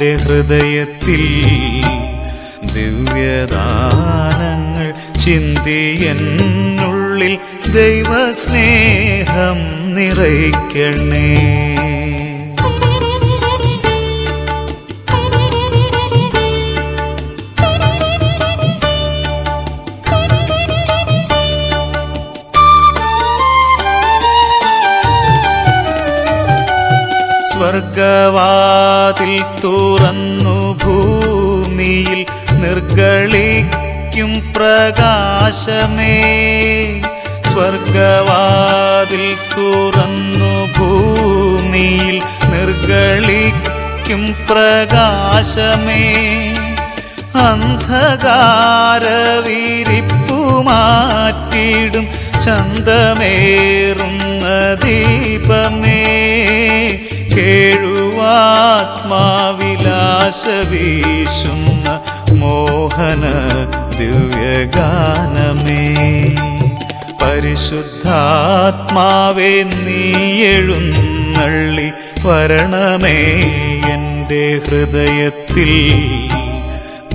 എന്റെ ഹൃദയത്തിൽ ദിവ്യദാനങ്ങൾ ചിന്തി എന്നുള്ളിൽ ദൈവസ്നേഹം നിറയ്ക്കണേ. സ്വർഗവാതിൽ തുറന്നു ഭൂമിയിൽ നിർഗളിക്കും പ്രകാശമേ. സ്വർഗവാതിൽ തുറന്നു ഭൂമിയിൽ നിർഗളിക്കും പ്രകാശമേ. അന്ധകാരവിരിപ്പു മാറ്റിടും ചന്തമേറുന്ന കേഴുവാത്മാവിലാശ വീശുന്ന മോഹന ദിവ്യഗാനമേ. പരിശുദ്ധാത്മാവേ നീ എഴുന്നള്ളി വരണമേ എന്റെ ഹൃദയത്തിൽ.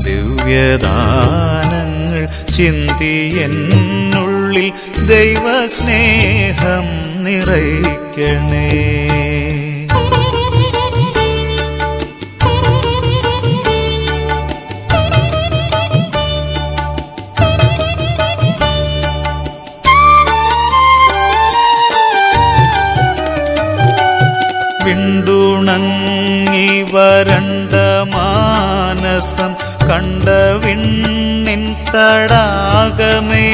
ദിവ്യദാനങ്ങൾ ചിന്തി എന്നുള്ളിൽ ദൈവസ്നേഹം നിറയ്ക്കണേ. വിണ്ടുണങ്ങി വരണ്ട മാനസം കണ്ട വിണ്ണിൻ തടാകമേ.